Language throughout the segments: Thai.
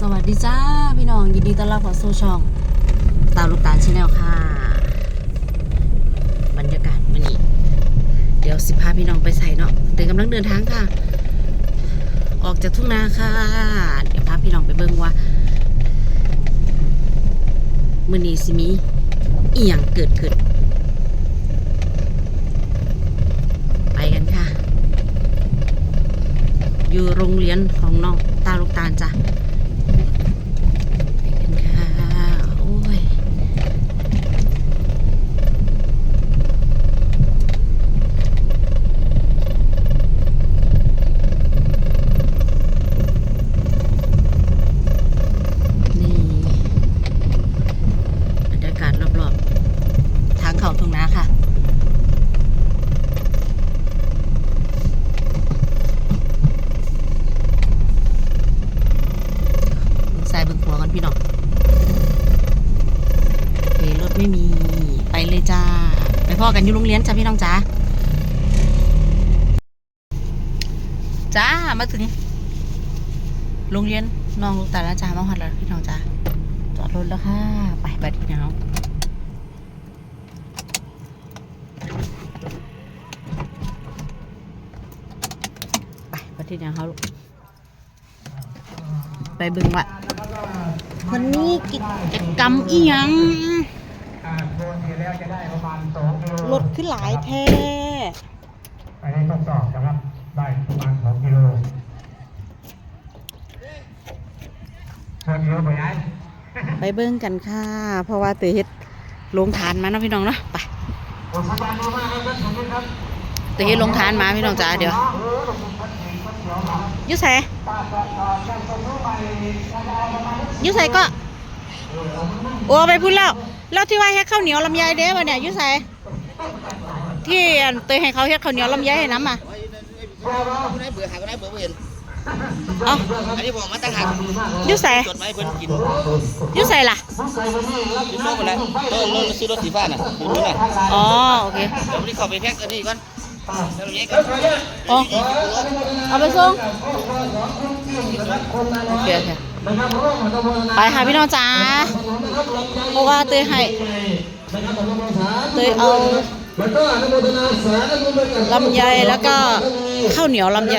สวัสดีจ้าพี่น้องยินดีต้อนรับเข้าสู่ช่องตาลูกตาลชาแนลค่ะ บรรยากาศวันนี้ เดี๋ยวสิพาพี่น้องไปใส่เนาะเดินกำลังเดินทางค่ะ ออกจากทุ่งนาค่ะ เดี๋ยวพาพี่น้องไปเบิ่งว่ามือนี้สิมีอีหยังเกิดขึ้นไปกันค่ะ อยู่โรงเรียนของน้องตาลูกตาลจ้ะ ไปกันค่ะ โอ้ย นี่บรรยากาศรอบๆ ทางเขาทุ่งนาค่ะ ใส่เบิ่งหัวกันพี่น้องเฮ้ยรถไม่มี ไปเลยจ้า ไปพ่ อยู่โรงเรียนจ้าพี่น้องจ้าจ้ามาถึงโรงเรียนน้องลูกตาแล้วจ้ามาหอดแล้วพี่น้องจ้าจอดรถแล้วค่ะ ไปไปที่น้องไปไปที่น้องเขาลูกไปเบิ่งว่าวันนี้กิจกรรมอีหยังอ่านโดนทีแล้วจะได้ประมา ขึ้นหลายแท้ไปให้ทดสอบนะครับ ได้ประมาณสองกิโลสองกิโลไปไหนไปเบิ่งกันค่ะ เพราะว่าเตยเฮ็ดลงทานมาเนาะพี่น้องเนาะไปขอบคุณมากมากครับท่านผู้ชมครับเตยเฮ็ดลงทานมาพี่น้องจ้าเดี๋ยวเออขอบคุณท่านเองท่านเขียวมาอยุ่ใส่ป้าจะต่อจะส่งเข้าไปจะเอาประมาณอยุ่ใส่ก็ โอ้ไปพูดแล้ว แล้วที่ว่าเฮ็ดข้าวเหนียวลำไยเด้บ่เนี่ยอยุ่ใส่ ที่อันเตยให้เขาเฮ็ดข้าวเหนียวลำไยให้น้ำอะคนไหนเบื่อหาคนไหนเบื่อบ่เห็นเอ้าอันนี้บอกมาตั้งหากอยุ่ใส่จดไว้เพิ่นกินอยุ่ใส่ล่ะกินโลกไปแล้วเออเราซื้อรถสีฟ้าน่ะอยู่นู่นน่ะอ๋อโอเคเดี๋ยววันนี้เข้าไปแพ็คอันนี้ก่อนแล้วนี้ก่อนอ๋อเอาไปส่งโอเคโอเคไปค่ะพี่น้องจ้าเพราะว่าเตยให้เตยเอาแล้วก็อนุโมทนาสาธุบุญกับลำไยแล้วก็ข้าวเหนียวลำไย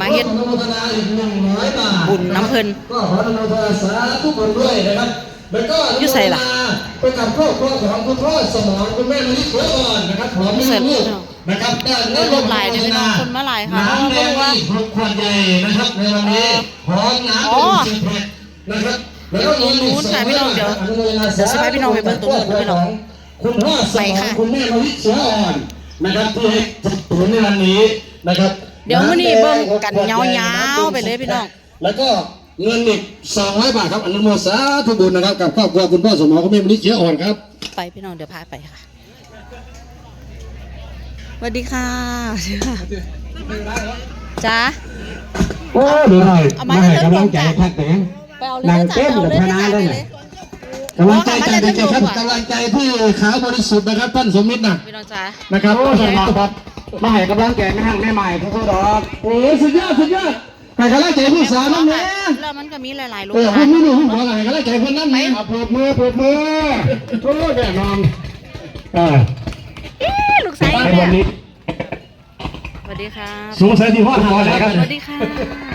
มาเฮ็ดอนุโมทนาอีกหนึ่งร้อยบาทบุญน้ำเพิ่นก็ขออนุโมทนาสาธุบุญด้วยนะครับแล้วก็อยู่ไสล่ะไปกับครอบครัวของคุณพ่อสมรคุณแม่มะลิเขืออ่อนนะครับพร้อมอยู่ไสลูกล่ะนะครับได้โอ้ยรถหลายเลยพี่น้องคนมาหลายค่ะน้ำแดงเพราะว่าอีกหกขวดใหญ่นะครับในวันนี้พร้อมน้ำอ๋อเป็นสิบแพ็คนะครับแล้วก็ตรงนู้นค่ะพี่น้องเดี๋ยวอนุโมทนาเดี๋ยวสิพาพี่น้องไปเบิ่งตรงนู้นพี่น้อง คุณพ่อสมไปรค่ะคุณแม่มะลิเขืออ่อนนะครับที่ให้จัดตุนในวันนี้นะครับเดี๋ยวมื้อนี้เบิ่งกันยาวๆไปเลยพี่น้อง แล้วก็เงินอีก200บาทครับอนุโมทนาสาธุบุญนะครับกับครอบครัวคุณพ่อสมรคุณแม่มะลิเขียวอ่อนครับ ไปพี่น้องเดี๋ยวพาไปค่ะสวัสดีค่ะจ้าโอ้เดี๋ยวหน่อยเอามาให้เพิ่มกำลังใจก่อนจ้ะพักแต่งไปเอาเลยนะจ้าเอาเลยนะจ้าไปเลย กำลังใจใจใจครับกำลังใจที่ขาวบริสุทธิ์นะครับท่านสมมิตรนะพี่น้องจ้านะครับโอ้สมครับมาให้กำลังใจแม่ห้างแม่ใหม่ทุกคนดอกโอ้สุดยอดสุดยอดให้กำลังใจผู้สาวน้ำเนี้ยแล้วมันก็มีหลายๆโรงเออทาคุนณไม่รู้คุณขอให้กำลังใจคนนั้นไหมปวดมือปวดมือโอ้แน่นอนอ่าเอ๊ะลูกชายในเนี่วันนี้ยสวัสดีครับสูงสัยที่พ่อทำอะไรครับสวัสดีค่ะ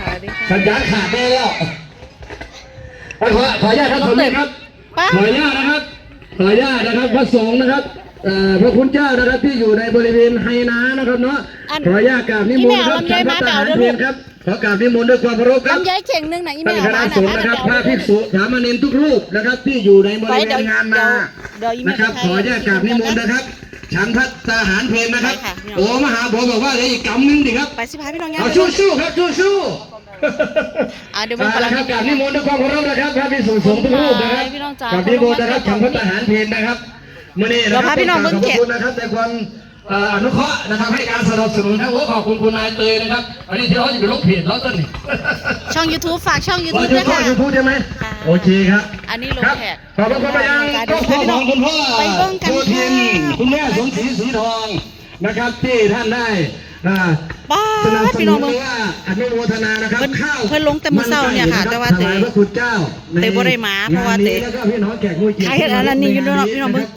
สวัสดีค่ะสัญญาณขาดได้แล้วขอขออนุญาตท่านสมเด็จครับ ป้าขออนุญาตนะครับขออนุญาตนะครับพระสงฆ์นะครับเอ่อพระคุณเจ้านะครับที่อยู่ในบริเวณไฮนานะครับเนาะอันขออนุญาตกราบนิมนต์ครับอีแม่เอาลำไยมาทเปล่าหารด้วย เพลูลกครับขอกราบนิมนต์ด้วยความเคารพครับ ลำไยเข่งหนึงนะอีท่าแม่นคเอาณะมาสงฆ์นะนะครับพเดี๋ระยวภิกษุสามเณรทุกรูปนะครับ ที่อยู่ในบริไว้เวเดี๋ยวณงานมาเดี๋ยวอีแม่นะครับไปขออนุญาตกราบนิมนต์นะครับ ฉันพัฒทหารเพลนะครับไปค่ะพี่น้องโอ้มหาโบบอกว่าเหลืออีกกำนึงดิครับ ไปสิพาพี่น้องย่าเอาไปชู้ชู้ครับชู้ชู้ อะเดี๋ยวมามึงกำลัแล้งวครับกราบนิมนต์ด้วยความเคารพนะครับพระภิกษุสงฆ์ทุกรูปนะครับพี่น้องจ๋ากราบนิมนต์นะครับฉันพัฒทหารเพลนะครับมื่อนี้นะเดี๋ยวครัพาพี่น้องเบิ่งขอบเขตคุณนะครับในความเอ่ออนุเคราะห์นะครับให้การสนับสนุนทั้งหัวขอบคุณคุณนายเตยนะครับอันนี้ที่เขาจะไปลงเพจแล้วต้นนี่ ช่อง YouTube ฝากช่องเรา YouTube จะด้วยพ่อค่ะ ยูทูบใช่ไหมค่ะโอเคครับอันนี้ลงครับแขกขอบคุณไปยังครอบครัวของคุณพ่อไปเบิ่งกันโชค่ะทินคุณแม่สมศรีสีทองนะครับที่ท่านได้ อ่าป้าสนับดสพี่นุน้อนงหเบิ่รืงอว่าอนุโมทนานะครับเพิ่นข้าวเพิ่นลงแต่มื้อเช้าเนี่ยค่ะแต่ว่าเต๋ถยพระคุณเจ้าเต๋บ่ได้มาเพราะว่าเต๋งนนี้แล้วก็พี่น้องแขกผู้เกียรติขายเฮ็ดอันนั้นนี่อยู่เนาะพี่น้องเบิ่ง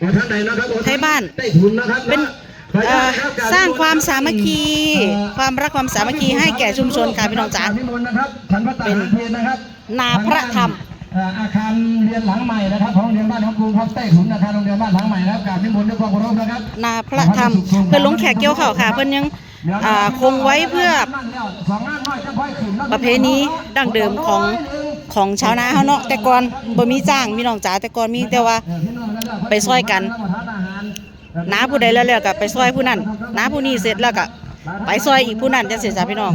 ขอท่านใดนะครับขอท่ไทยบ้านได้ทุนนะครับเป็นขออนุเอ่ญาอตนะครับกสร้างความสามัคคี ความรักความสามัคคีให้แก่ชุมชนค่ะพี่น้องจ๋านิมนต์นะครับฉันพระตาหารเพลนะครับนาพระธรรมเอ่ออาคารเรียนหลังใหม่นะครับของโรงเรียนบ้านของกรุงครับใต้ถุนอาคารโรงเรียนบ้านหลังใหม่นะครับกราบนิมนต์ด้วยความเคารพนะครับนาพระธรรมเพิ่นลงแขกเกี่ยวข้าวค่ะ เพิ่นยังอ่าคงไว้เพื่อประเพณีดั้งเดิมของของชาวนาเฮาเนาะแต่ก่อนบ่มีจ้างพี่น้องจ๋าแต่ก่อนมีแต่ว่าไปซอยกันน้าผู้ใดแล้วแล้วก็ไปซอยผู้นั้นน้าผู้นี้เสร็จแล้วก็ไปซอยอีกผู้นั้นจังซี่จ้ะพี่น้อง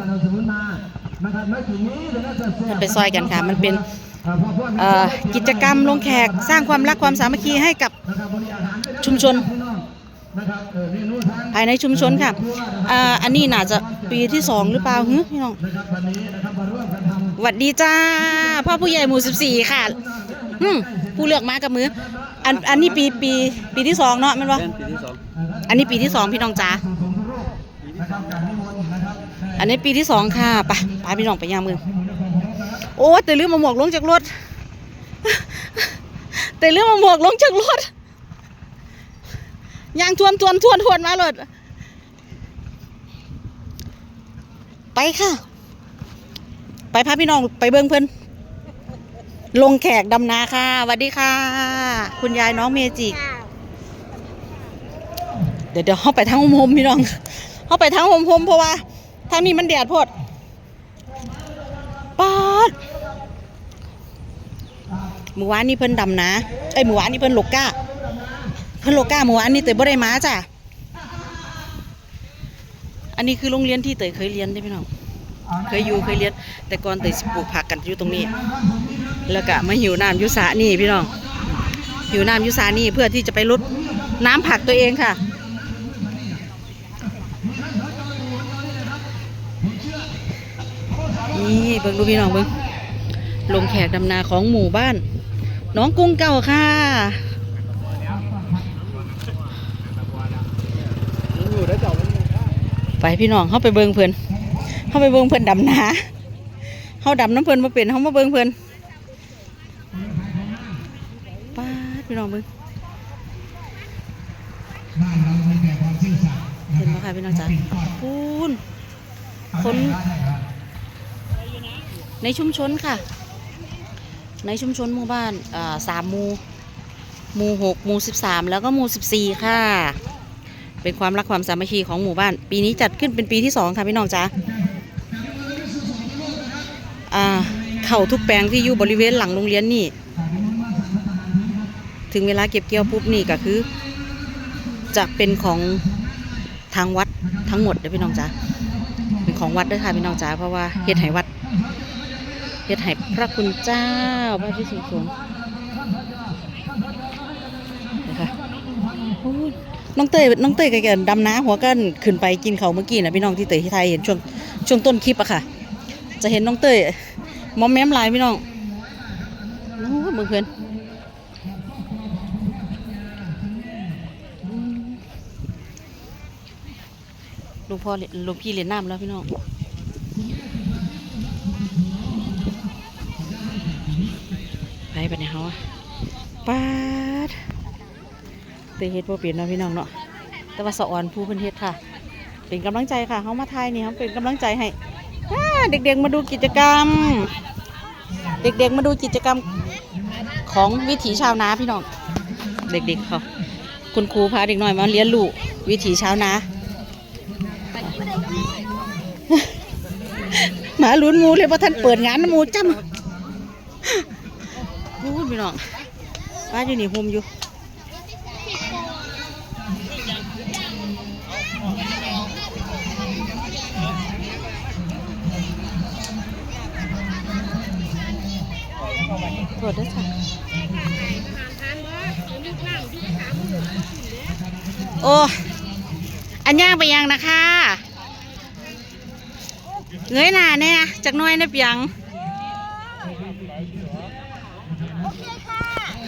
มันไปซอยกันค่ะ มันเป็นเอ่อ กิจกรรมลงแขกสร้างความรักความสามัคคีให้กับชุมชน ภายในชุมชนค่ะอ่าอันนี้น่าจะปีที่สองหรือเปล่าฮึพี่น้องหวัดดีจ้าพ่อผู้ใหญ่หมู่สิบสี่ค่ะหึ่มผู้เลือกมากับมือ อันอันนี้ปีปีปีที่สองเนาะแมันวะเป็นปีที่สองอันนี้ปีที่สองพี่น้องจ้าอันนี้ปีที่สองค่ะไปไปพี่น้องไปย่างมือ โอ้แต่ลืมมาหมวกลงจากรถแต่ลืมมาหมวกลงจากรถยางทวนทวนทวนทวนมาเลยไปค่ะ ไปพาพี่น้องไปเบิ้งเพิ่นลงแขกดำนาค่ะสวัสดีค่ะ คุณยายน้องเมจิเดี๋ยวเดี๋ยวเข้าไปทางโฮมพี่น้องเข้าไปทางโฮมเพราะว่าทางนี้มันแดดพด ปาดเมื่อวานนี้เพิ่นดำนะเอ้ยเมื่อวานนี้เพิ่นโลก้า เพิ่นโลก้าเมื่อวานนี้เตยบ่ได้มาจ้ะ อันนี้คือโรงเรียนที่เตยเคยเรียนได้อพี่น้อง เคยอยู่เคยเรียน แต่ก่อนเตยปลูกผักกันอยู่ตรงนี้ แล้วก็มาหิวน้ำยุสานี่พี่น้อง หิวน้ำยุสานี่เพื่อที่จะไปลดน้ำผักตัวเองค่ะ นี่เบิ่งดูพี่น้องเบิ่งลงแขกดำนาของหมู่บ้าน น้องกุ้งเก่าค่ะไปพี่น้องเข้าไปเบิ่งเพิ่อนเข้าไปเบิ่งเพิ่อนดำนาเข้าดำน้ำเพิ่อนมาเป็นเข้ามาเบิ่งเพิ่อนป้าพี่น้องเบิ่งเห็นไหมคะพี่น้องจ๋าปูนคน ในชุมชนค่ะ ในชุมชนหมู่บ้านอ่สามหมู่หมู่หกหมู่สิบสามแล้วก็หมู่สิบสี่ค่ะ เป็นความรักความสามัคคีของหมู่บ้าน ปีนี้จัดขึ้นเป็นปีที่สองค่ะพี่น้องจ๋าเข่าทุกแปลงที่อยู่บริเวณหลังโรงเรียนนี่ ถึงเวลาเก็บเกี่ยวปุ๊บนี่ก็คือ จะเป็นของทางวัดทั้งหมดเด้อพี่น้องจ๋าเป็นของวัดด้วยค่ะพี่น้องจ๋าเพราะว่าเฮ็ดให้วัด ฮ็ดให้พระคุณเจ้าพระที่สูงสูงนะคะน้องเตยน้องเตยกับแกดำน้ำหัวกันขึ้นไปกินเขาเมื่อกี้นะพี่น้องที่เตยที่ไทยเห็นช่วงช่วงต้นคลิปอะค่ะ จะเห็นน้องเตยมอมแม้มลายพี่น้องโอ้ยมึงเพื่อนลุงพ่อล่นลุงพี่เล่นน้ำแล้วพี่น้อง ปไปในเฮาอะปาดเตยเฮ็ดบ่เปลี่ยนเนาะพี่น้องเนาะแต่ว่าสะออนผู้เพิ่นเฮ็ดค่ะ เป็นกำลังใจค่ะเฮามาทายนี่เฮาเป็นกำลังใจให้อ่าเด็กๆมาดูกิจกรรม เด็กๆมาดูกิจกรรมของวิถีชาวนาพี่น้องเด็กๆเขาคุณครูพาเด็กน้อยมาเรียนรู้วิถีชาวนาหมาลุ้นหมูเลยเพราะท่านเปิดงานหมูจ้ำ พี่น้องป้าอยู่นี่โฮมอยู่ตรวจด้วยค่ะโอ้อันย่างไปยังนะคะ เงยหน้าเนี่ยจากน้อยนะเปียง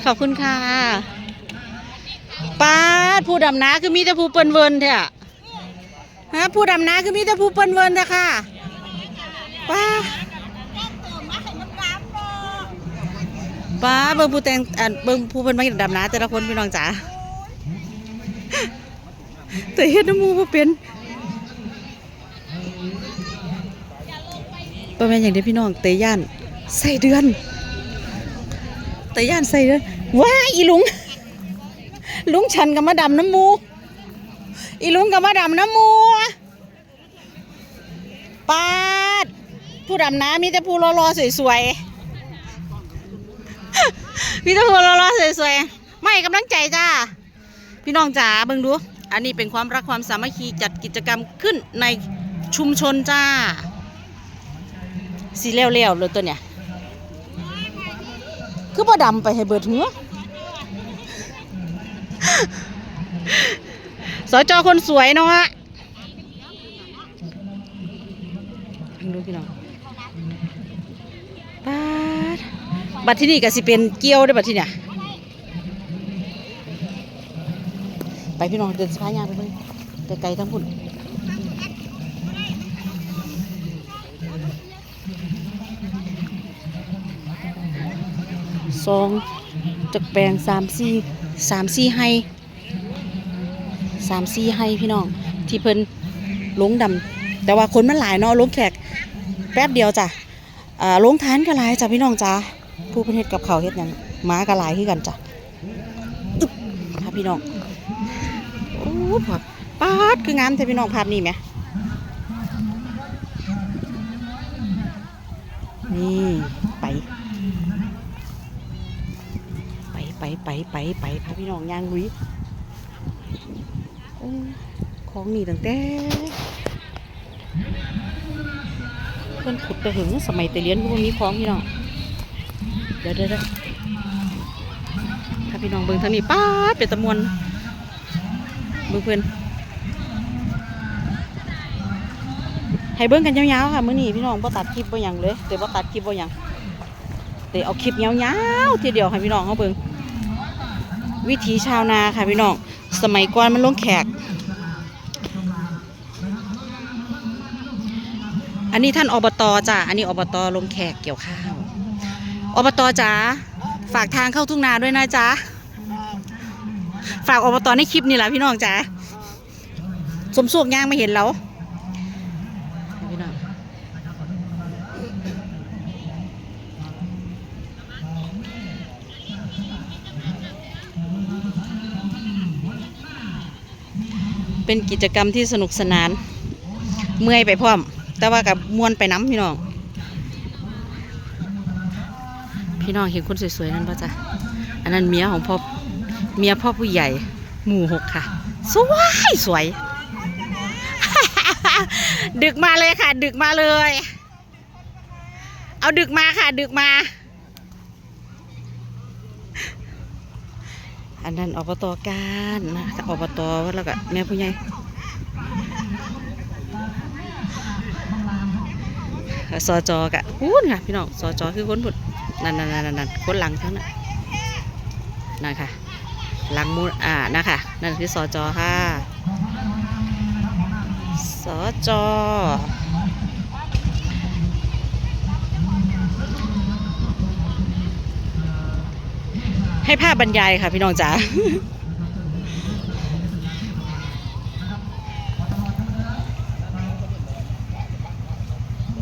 ขอบคุณค่ะป้าผู้ดำน้าคือมีแต่ผู้เปิ้นเวินเถอะฮะผู้ดำน้ำคือมีแต่ผู้เปิ้นเวินนะค่ะป้าป้าเบิ่งผู้แต่งอ่าเบิ่งผู้เปิ้นมาดำน้ำแต่ละคนพี่น้องจ๋าแต่เฮ็ดน้ำมูบ่เป็นบ่แม่นอย่างเดียวพี่น้องเตย่านใส่เดือนเตย่านใส่เดือน ว้าอีลุง ลุงฉันกับมาดำน้ำมู อีลุงกับมาดำน้ำมูปาด ผู้ดำน้ำมีแต่ผู้รอๆสวยๆมีแต่ผู้รอๆสวยๆไม่กำลังใจจ้า พี่น้องจ๋าเบิ่งดู อันนี้เป็นความรักความสามัคคีจัดกิจกรรมขึ้นในชุมชนจ้า สีเลี้ยวๆเลยตัวเนี่ย คือบ่ดำไปให้เบิดหัวสจคนสวยเนาะดูพี่น้องปาดบัตรที่นี่ก็สิเป็นเกี้ยวได้บัตรที่เนี่ยไปพี่น้องเดินสะพานยางไปเบิ่งไกลๆทั้งพุ่น สองจักแปลงสามสี่สามสี่ให้สามสี่ให้พี่น้อง ที่เพิ่นลงดำแต่ว่าคนมันหลายเนาะลงแขกแป๊บเดียวจ้ะอ่าลงทานก็หลายจ้ะพี่น้องจ้ะผู้เพิ่นเฮ็ดกับเขาวเฮ็ดยังหมาก็หลายคือกันจ้ะค่ะพี่น้องโอ้ภาพปาดคืองามแต่พี่น้องภาพนี้ไหมนี่ ไปไปไปไปพาพี่น้องย่างลุยของนี่ตั้งแต่เพื่อนขุดไปถึงสมัยแต่เรียนก็บ่มีของพี่น้องเดี๋ยวเดี๋ยวเดี๋ยวถ้าพี่น้องเบิ่งทางนี้ป้าดเป็นตะมวนเบิ่งเพื่อนให้เบิ่งกันยาวๆค่ะมื้อนี้พี่น้องบ่ตัดคลิปบ่หยังเลยแต่บ่ตัดคลิปบ่หยังแต่เอาคลิปยาวๆทีเดียวให้พี่น้องเขาเบิ่ง วิถีชาวนาค่ะพี่น้องสมัยก่อนมันลงแขก อันนี้ท่านอบตจ้ะอันนี้อบตลงแขกเกี่ยวข้าวอบตจ๋าฝากทางเข้าทุ่งนาด้วยนะจ๊ะฝากอบตในคลิปนี่แหละพี่น้องจ๋าสมสวกย่างไม่เห็นแล้ว เป็นกิจกรรมที่สนุกสนาน เมื่อยไปพร้อม แต่ว่ากับมวนไปน้ำพี่น้อง พี่น้องเห็นคนสวยๆนั่นปะจ๊ะอันนั้นเมียของพ่อเมียพ่อผู้ใหญ่หมู่หกค่ะ สวยสวย ดึกมาเลยค่ะ ดึกมาเลย เอาดึกมาค่ะ ดึกมา อันนั้นอบตการนะอบตแล้วก็แม่ผู้ใหญ่สจอกะพูดค่ะพี่น้องสจอคือคนพุดนั่นนั่นนั่นนั่นคนหลังทั้งนั้นนั่นค่ะ หลังมูอ่านะคะนั่นคือสจอค่ะสจอ ให้ภาพบรรยายค่ะพี่น้องจ๋า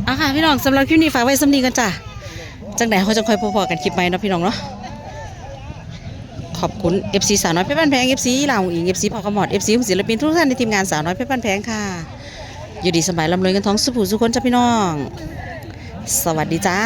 เอาค่ะพี่น้องสำหรับคลิปนี้ฝากไว้สำนีกันจ้ะจังไหนเขาจะคอยพอๆกันคลิปใหม่เนาะพี่น้องเนาะขอบคุณ FC สาวน้อยเพชรบ้านแพง FC ลาวอิง FC พอกระหมอด FC ของศิลปินทุกท่านในทีมงานสาวน้อยเพชรบ้านแพงค่ะ อยู่ดีสบายลำรวยกันท้องสุภูสุคนจ้ะพี่น้อง สวัสดีจ้า